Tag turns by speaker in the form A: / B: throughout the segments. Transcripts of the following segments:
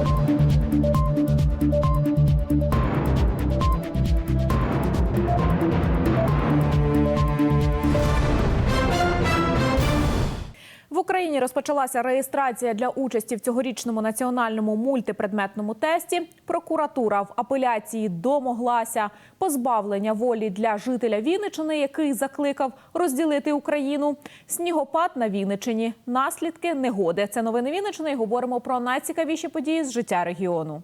A: В Україні розпочалася реєстрація для участі в цьогорічному національному мультипредметному тесті. Прокуратура в апеляції домоглася позбавлення волі для жителя Вінничини, який закликав розділити Україну. Снігопад на Вінничині. Наслідки негоди. Це новини Вінничини. Говоримо про найцікавіші події з життя регіону.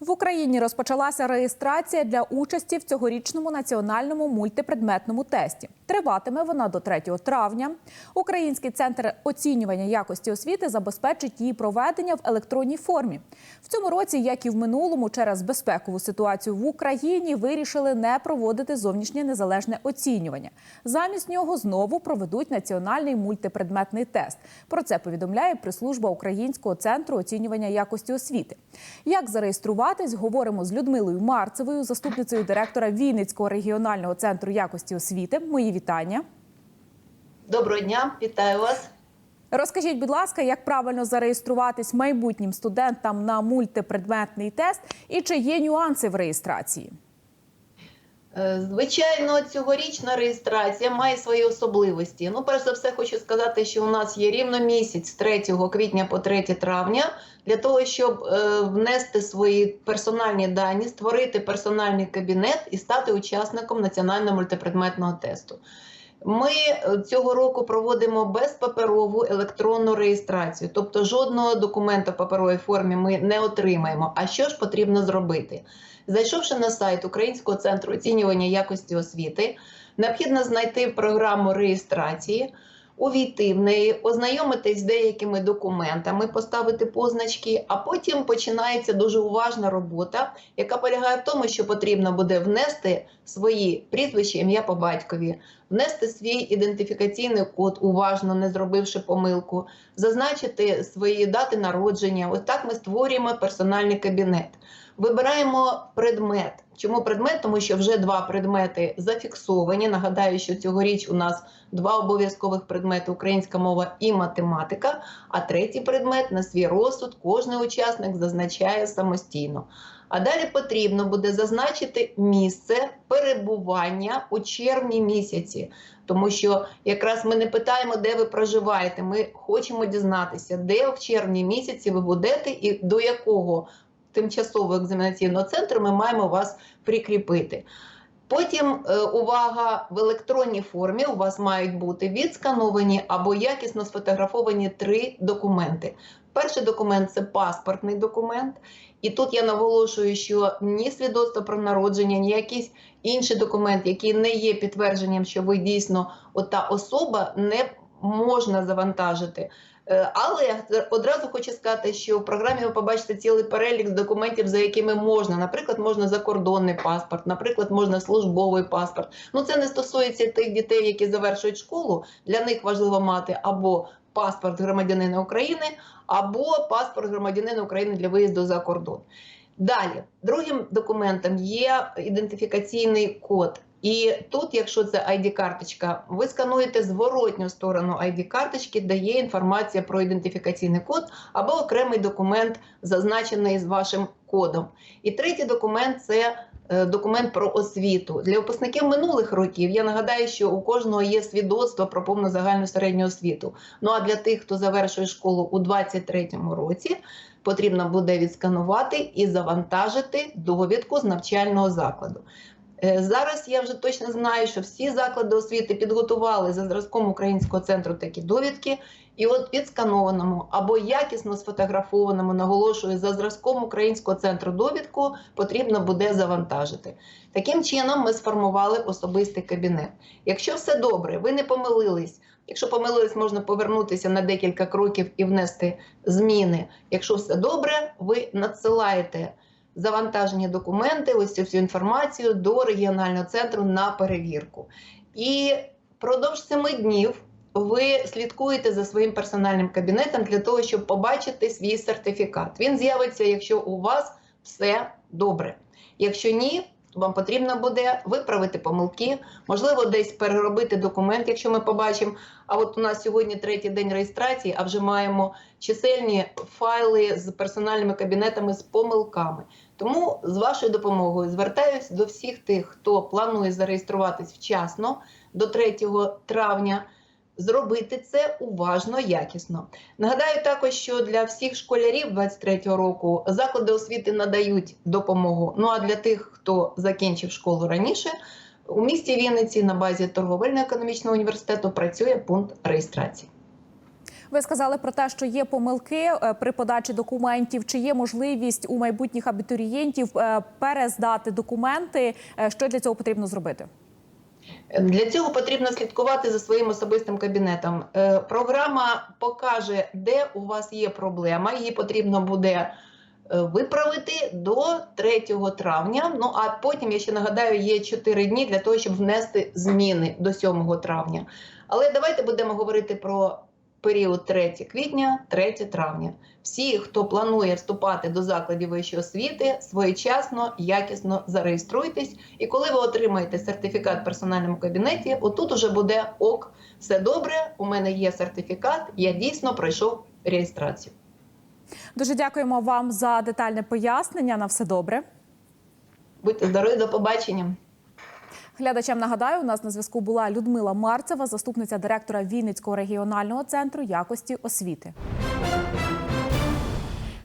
A: В Україні розпочалася реєстрація для участі в цьогорічному національному мультипредметному тесті. Триватиме вона до 3 травня. Український центр оцінювання якості освіти забезпечить її проведення в електронній формі. В цьому році, як і в минулому, через безпекову ситуацію в Україні вирішили не проводити зовнішнє незалежне оцінювання. Замість нього знову проведуть національний мультипредметний тест. Про це повідомляє прес-служба Українського центру оцінювання якості освіти. Як зареєструватись, говоримо з Людмилою Марцевою, заступницею директора Вінницького регіонального центру якості освіти. Мої вітання.
B: Доброго дня, вітаю вас.
A: Розкажіть, будь ласка, як правильно зареєструватись майбутнім студентам на мультипредметний тест і чи є нюанси в реєстрації?
B: Е, Звичайно, цьогорічна реєстрація має свої особливості. Ну, перш за все, хочу сказати, що у нас є рівно місяць з 3 квітня по 3 травня для того, щоб е, внести свої персональні дані, створити персональний кабінет і стати учасником національного мультипредметного тесту. Ми е, цього року проводимо безпаперову електронну реєстрацію, тобто жодного документа в паперовій формі ми не отримаємо. А що ж потрібно зробити? Зайшовши на сайт Українського центру оцінювання якості освіти, необхідно знайти програму реєстрації, увійти в неї, ознайомитись з деякими документами, поставити позначки, а потім починається дуже уважна робота, яка полягає в тому, що потрібно буде внести свої прізвища, ім'я по батькові, внести свій ідентифікаційний код, уважно не зробивши помилку, зазначити свої дати народження. Ось так ми створюємо персональний кабінет. Вибираємо предмет. Чому предмет? Тому що вже два предмети зафіксовані. Нагадаю, що цьогоріч у нас два обов'язкових предмети українська мова і математика. А третій предмет на свій розсуд кожен учасник зазначає самостійно. А далі потрібно буде зазначити місце перебування у червні місяці, тому що якраз ми не питаємо, де ви проживаєте. Ми хочемо дізнатися, де в червні місяці ви будете і до якого тимчасового екзаменаційного центру ми маємо вас прикріпити. Потім е, увага в електронній формі у вас мають бути відскановані або якісно сфотографовані три документи. Перший документ це паспортний документ, і тут я наголошую, що ні свідоцтво про народження, ні якийсь інший документ, який не є підтвердженням, що ви дійсно ота особа, не можна завантажити. Е, Але одразу хочу сказати, що в програмі ви побачите цілий перелік документів, за якими можна. Наприклад, можна закордонний паспорт, наприклад, можна службовий паспорт. Ну це не стосується тих дітей, які завершують школу. Для них важливо мати або паспорт громадянина України, або паспорт громадянина України для виїзду за кордон. Далі, другим документом є ідентифікаційний код. І тут, якщо це ID-карточка, ви скануєте зворотню сторону ID-карточки, де є інформація про ідентифікаційний код або окремий документ, зазначений з вашим кодом. І третій документ це е, документ про освіту. Для випускників минулих років я нагадаю, що у кожного є свідоцтво про повну загальну середню освіту. Ну а для тих, хто завершує школу у 2023 році, потрібно буде відсканувати і завантажити довідку з навчального закладу. Е, Зараз я вже точно знаю, що всі заклади освіти підготували за зразком українського центру такі довідки, і от відсканованому або якісно сфотографованому, наголошую, за зразком українського центру довідку потрібно буде завантажити. Таким чином, ми сформували особистий кабінет. Якщо все добре, ви не помилились. Якщо помилились, можна повернутися на декілька кроків і внести зміни. Якщо все добре, ви надсилаєте завантажені документи, ось цю всю інформацію до регіонального центру на перевірку. І впродовж семи днів ви слідкуєте за своїм персональним кабінетом для того, щоб побачити свій сертифікат. Він з'явиться, якщо у вас все добре. Якщо ні, вам потрібно буде виправити помилки, можливо, десь переробити документ, якщо ми побачимо. А от у нас сьогодні третій день реєстрації, а вже маємо чисельні файли з персональними кабінетами з помилками. Тому з вашою допомогою звертаюсь до всіх тих, хто планує зареєструватись вчасно до 3 травня. Зробити це уважно, якісно. Нагадаю також, що для всіх школярів 23-го року заклади освіти надають допомогу. Ну а для тих, хто закінчив школу раніше, у місті Вінниці на базі торговельно-економічного університету працює пункт реєстрації.
A: Ви сказали про те, що є помилки е, при подачі документів. Чи є можливість у майбутніх абітурієнтів е, перездати документи? Е, Що для цього потрібно зробити?
B: Для цього потрібно слідкувати за своїм особистим кабінетом. Е, Програма покаже, де у вас є проблема. Її потрібно буде е, виправити до 3 травня. Ну а потім, я ще нагадаю, є 4 дні для того, щоб внести зміни до 7 травня. Але давайте будемо говорити про період 3 квітня, 3 травня. Всі, хто планує вступати до закладів вищої освіти, своєчасно, якісно зареєструйтесь. І коли ви отримаєте сертифікат в персональному кабінеті, отут уже буде ок, все добре. У мене є сертифікат, я дійсно пройшов реєстрацію.
A: Дуже дякуємо вам за детальне пояснення. На все добре.
B: Будьте здорові, до побачення.
A: Глядачам нагадаю, у нас на зв'язку була Людмила Марцева, заступниця директора Вінницького регіонального центру якості освіти.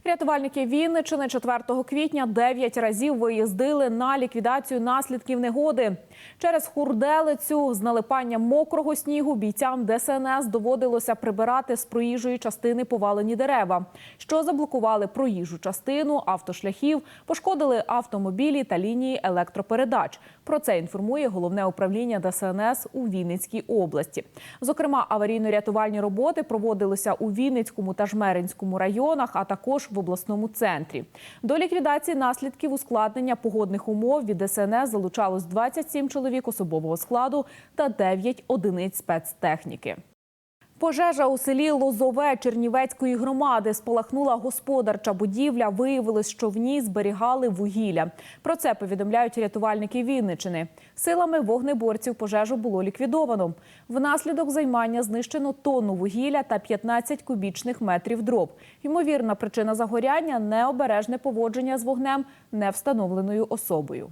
A: Рятувальники Вінничини 4 квітня 9 разів виїздили на ліквідацію наслідків негоди. Через хурделицю з налипанням мокрого снігу бійцям ДСНС доводилося прибирати з проїжджої частини повалені дерева, що заблокували проїжджу частину автошляхів, пошкодили автомобілі та лінії електропередач. Про це інформує головне управління ДСНС у Вінницькій області. Зокрема, аварійно-рятувальні роботи проводилися у Вінницькому та Жмеринському районах, а також в обласному центрі. До ліквідації наслідків ускладнення погодних умов від СНС залучалось 27 чоловік особового складу та 9 одиниць спецтехніки. Пожежа у селі Лозове Чернівецької громади спалахнула господарча будівля. Виявилось, що в ній зберігали вугілля. Про це повідомляють рятувальники Вінничини. Силами вогнеборців пожежу було ліквідовано. Внаслідок займання знищено тонну вугілля та 15 кубічних метрів дров. Ймовірна причина загоряння необережне поводження з вогнем невстановленою особою.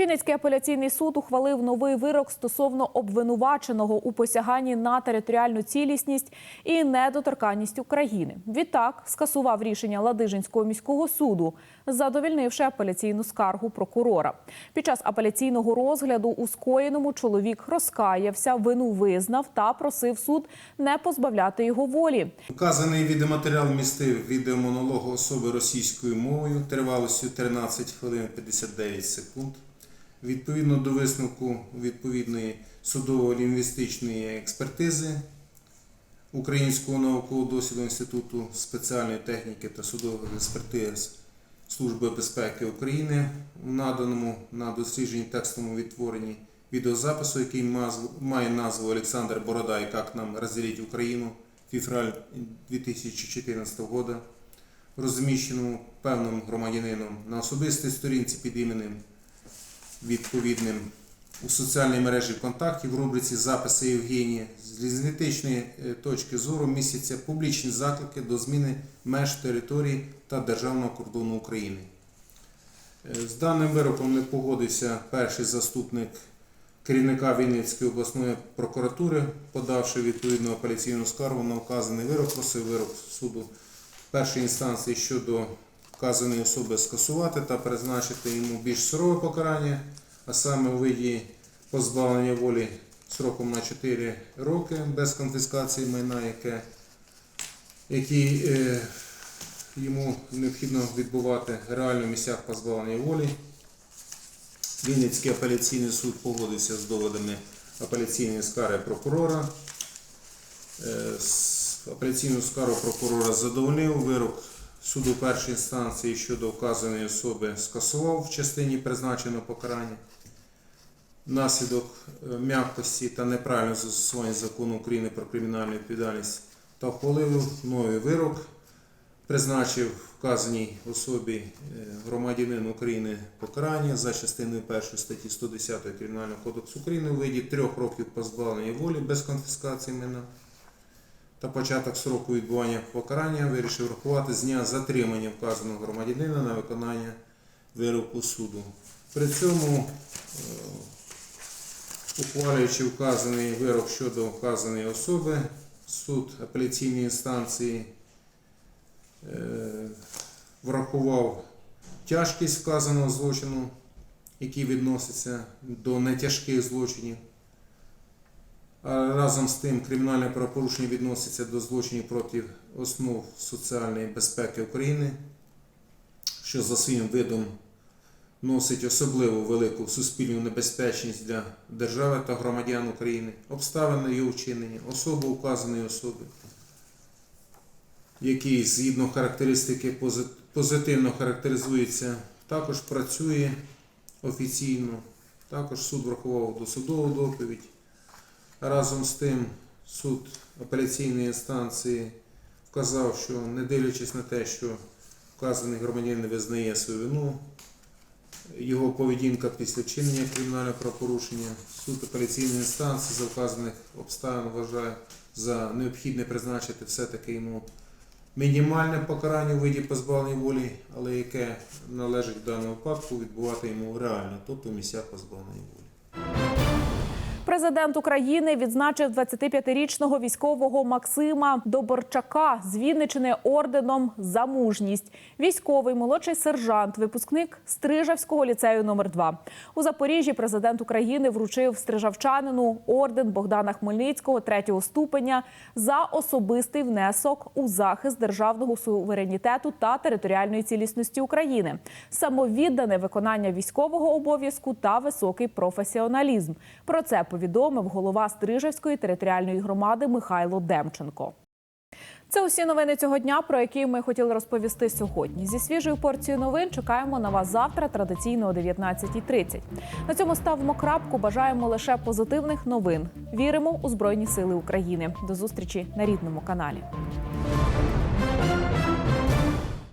A: Вінницький апеляційний суд ухвалив новий вирок стосовно обвинуваченого у посяганні на територіальну цілісність і недоторканність України. Відтак скасував рішення Ладижинського міського суду, задовільнивши апеляційну скаргу прокурора. Під час апеляційного розгляду у скоєному чоловік розкаявся, вину визнав та просив суд не позбавляти його волі.
C: Вказаний відеоматеріал містив відеомонолог особи російською мовою тривалістю 13 хвилин 59 секунд. Відповідно до висновку відповідної судово-лінгвістичної експертизи Українського науково-дослідного інституту спеціальної техніки та судових експертиз Служби безпеки України в наданому на дослідженні текстовому відтворенні відеозапису, який має назву Олександр Бородай, як нам розділити Україну, февраль 2014 года, розміщеному певним громадянином на особистій сторінці під іменем відповідним у соціальній мережі ВКонтакті в рубриці Записи Євгенія з лінгвістичної е, точки зору містяться публічні заклики до зміни меж території та державного кордону України. Е, З даним вироком не погодився перший заступник керівника Вінницької обласної прокуратури, подавши відповідну апеляційну скаргу на вказаний вирок, просив вирок суду першої інстанції щодо вказаної особи скасувати та призначити йому більш сурове покарання, а саме у виді позбавлення волі сроком на 4 роки без конфіскації майна, яке, який е, йому необхідно відбувати реально в місцях позбавлення волі. Вінницький апеляційний суд погодився з доводами апеляційної скарги прокурора. Е, Апеляційну скаргу прокурора задовольнив. Вирок суду першої інстанції щодо вказаної особи скасував в частині призначеного покарання. Внаслідок е, м'якості та неправильного застосування закону України про кримінальну відповідальність та ухвалив новий вирок призначив вказаній особі е, громадянин України покарання за частиною 1 статті 110 Кримінального кодексу України у виді трьох років позбавлення волі без конфіскації майна та початок сроку відбування покарання вирішив рахувати з дня затримання вказаного громадянина на виконання вироку суду. При цьому, е, ухвалюючи вказаний вирок щодо вказаної особи, суд апеляційної інстанції е, врахував тяжкість вказаного злочину, який відноситься до нетяжких злочинів. Разом з тим кримінальне правопорушення відноситься до злочинів проти основ соціальної безпеки України, що за своїм видом носить особливо велику суспільну небезпечність для держави та громадян України, обставини його вчинення, особа указаної особи, який згідно характеристики позитивно характеризується, також працює офіційно, також суд врахував досудову доповідь. Разом з тим, суд апеляційної інстанції вказав, що не дивлячись на те, що вказаний громадянин не визнає свою вину, його поведінка після вчинення кримінального правопорушення, суд апеляційної інстанції за вказаних обставин вважає за необхідне призначити все-таки йому мінімальне покарання у виді позбавлення волі, але яке належить в даному випадку відбувати йому реально, тобто в місцях позбавлення волі.
A: Президент України відзначив 25-річного військового Максима Доборчака з Вінничини орденом за мужність. Військовий молодший сержант, випускник Стрижавського ліцею номер 2 У Запоріжжі президент України вручив стрижавчанину орден Богдана Хмельницького третього ступеня за особистий внесок у захист державного суверенітету та територіальної цілісності України, самовіддане виконання військового обов'язку та високий професіоналізм. Про це повідомив голова Стрижевської територіальної громади Михайло Демченко. Це усі новини цього дня, про які ми хотіли розповісти сьогодні. Зі свіжою порцією новин чекаємо на вас завтра, традиційно о 19.30. На цьому ставимо крапку. Бажаємо лише позитивних новин. Віримо у Збройні Сили України. До зустрічі на рідному каналі.